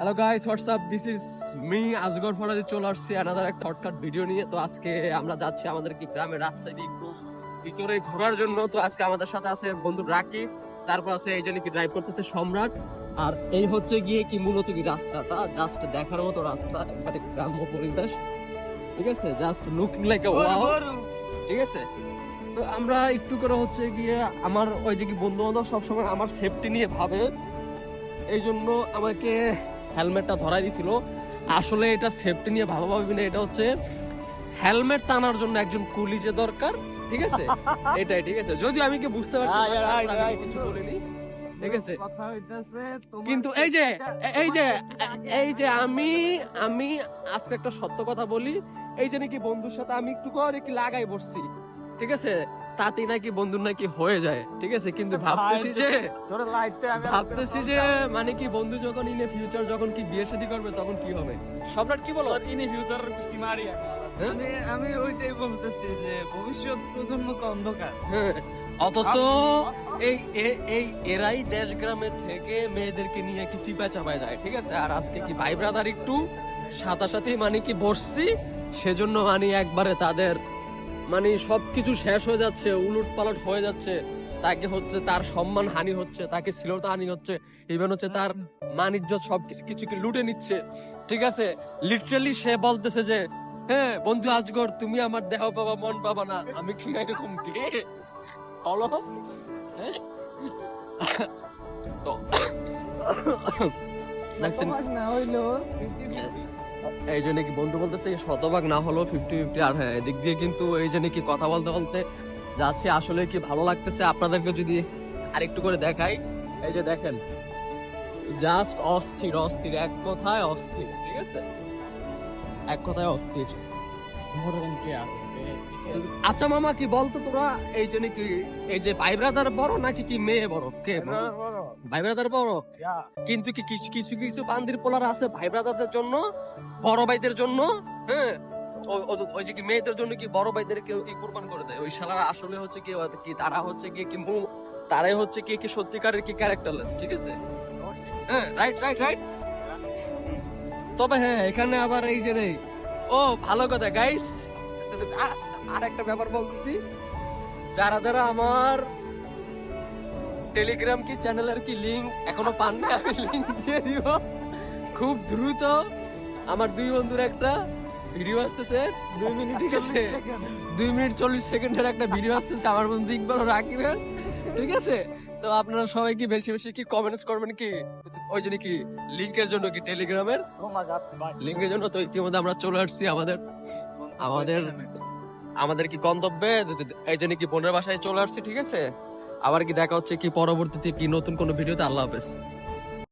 Hello guys what's up this is me Azgar Faraji চলে আসছি another এক shortcut video নিয়ে। তো আজকে আমরা যাচ্ছি আমাদের কি গ্রামের রাস্তায় দিয়ে একটু ভিতরে ঘোরার জন্য। তো আজকে আমাদের সাথে আছে বন্ধু রাকিব তারপর আছে এই জন্য কি ড্রাইভ করতেছে সম্রাট। আর এই হচ্ছে গিয়ে কি মূলত কি রাস্তাটা? জাস্ট দেখার মতো রাস্তা একবারে গ্রাম্য পরিবেশ। ঠিক আছে? Just look like a wow ঠিক আছে? তো আমরা একটু করে হচ্ছে গিয়ে আমার ওই যে কি বন্ধু বান্ধব সবসময় আমার সেফটি নিয়ে ভাবে। এই জন্য আমাকে হেলমেটটা ধরাই দিছিল। আসলে এটা সেফটি নিয়ে ভাবা ভাবি না এটা হচ্ছে হেলমেট টানার জন্য একজন কুলি যে দরকার ঠিক আছে? এটাই ঠিক আছে? যদি আমি কি বুঝতে পারছি. কিছু বলিনি ঠিক আছে? কিন্তু এই যে এই যে এই যে আমি আমি আজকে একটা সত্য কথা বলি। এই যে নাকি বন্ধুর সাথে আমি একটু করে কি লাগাই বসছি। ঠিক আছে? তাতেই নাকি বন্ধুর নাকি হয়ে যায় ঠিক আছে? কিন্তু ভাবতেছি যে ভাবতেছি যে মানে কি বন্ধু যখন ইন ফিউচার যখন কি বিয়ে শাদী করবে তখন কি হবে? সম্রাট কি বলো? ইনি ফিউচার বৃষ্টি মারি? আমি আমি ওইটাই বলতেছি যে ভবিষ্যৎ প্রজন্মকে অন্ধকার। হ্যাঁ, অথচ এই এই এরাই দেশ গ্রামে থেকে মেয়েদেরকে নিয়ে কি চিপা চাপায় যায় ঠিক আছে? আর আজকে কি ভাই ব্রাদার একটু সাথে মানে কি বসছি সেজন্য মানে একবারে তাদের মানে সবকিছু শেষ হয়ে যাচ্ছে উলট পালট হয়ে যাচ্ছে। তাকে হচ্ছে তার সম্মান হানি হচ্ছে, তাকে শ্লীলতা হানি হচ্ছে ইভেন হচ্ছে তার মানিজ্য সব কিছু কিছু কি লুটে নিচ্ছে। ঠিক আছে? লিটারালি সে বলতেছে যে হ্যাঁ বন্ধু আজগর, তুমি আমার দেহ পাবা, মন পাবা না। আমি কি এরকম কে? হলো হ্যাঁ? তো দেখছেন এই জন্য কি বন্ধু বলতেছে শতভাগ না হলো ফিফটি ফিফটি আর হ্যাঁ এদিক দিয়ে কিন্তু এই জন্য কি কথা বলতে বলতে যাচ্ছে, আসলে কি ভালো লাগতেছে? আপনাদেরকে যদি আরেকটু করে দেখাই, এই যে দেখেন জাস্ট অস্থির অস্থির, এক কথায় অস্থির, ঠিক আছে? এক কথায় অস্থির। মরণ কে আচ্ছা মামা কি বলতো তোরা? এই জন্য কি এই যে ভাই ব্রাদার বড় নাকি কি মেয়ে বড়? কে ভাই ব্রাদার বড়। কিন্তু কি কিছু কিছু কিছু বান্দির পোলার আছে ভাই ব্রাদারদের জন্য বড় ভাইদের জন্য হ্যাঁ? ওই যে কি মেয়েদের জন্য কি বড় ভাইদের কেউ কি কুরবান করে দেয়? ওই শালারা আসলে হচ্ছে কি কি তারা হচ্ছে কি কি তারাই হচ্ছে কি কি সত্যিকারের কি ক্যারেক্টারলেস ঠিক আছে? হ্যাঁ রাইট রাইট রাইট তবে হ্যাঁ এখানে আবার এই যে ও ভালো কথা গাইস আর একটা ব্যাপার বলতেছি যারা যারা আমার টেলিগ্রাম কি চ্যানেলের কি লিংক এখনও পাননি আমি লিংক দিয়ে দিব। খুব দ্রুত আমার দুই বন্ধুর একটা ভিডিও আসতেছে। দুই মিনিট ঠিক আছে। দুই মিনিট চল্লিশ সেকেন্ডের একটা ভিডিও আসতেছে। আমার বন্ধু ইকবাল রাকিবের ঠিক আছে? তো আপনারা সবাই কি বেশি বেশি কি কমেন্টস করবেন কি? ওই জন্য কি লিঙ্কের জন্য কি টেলিগ্রামের লিঙ্কের জন্য তো ইতিমধ্যে আমরা চলে আসছি আমাদের। আমাদের আমাদের কি গন্তব্যে? এই জন্য কি বোনের বাসায় চলে আসছি, ঠিক আছে? আবার কি দেখা হচ্ছে কি পরবর্তীতে, কি নতুন কোনো ভিডিওতে? আল্লাহ হাফেজ।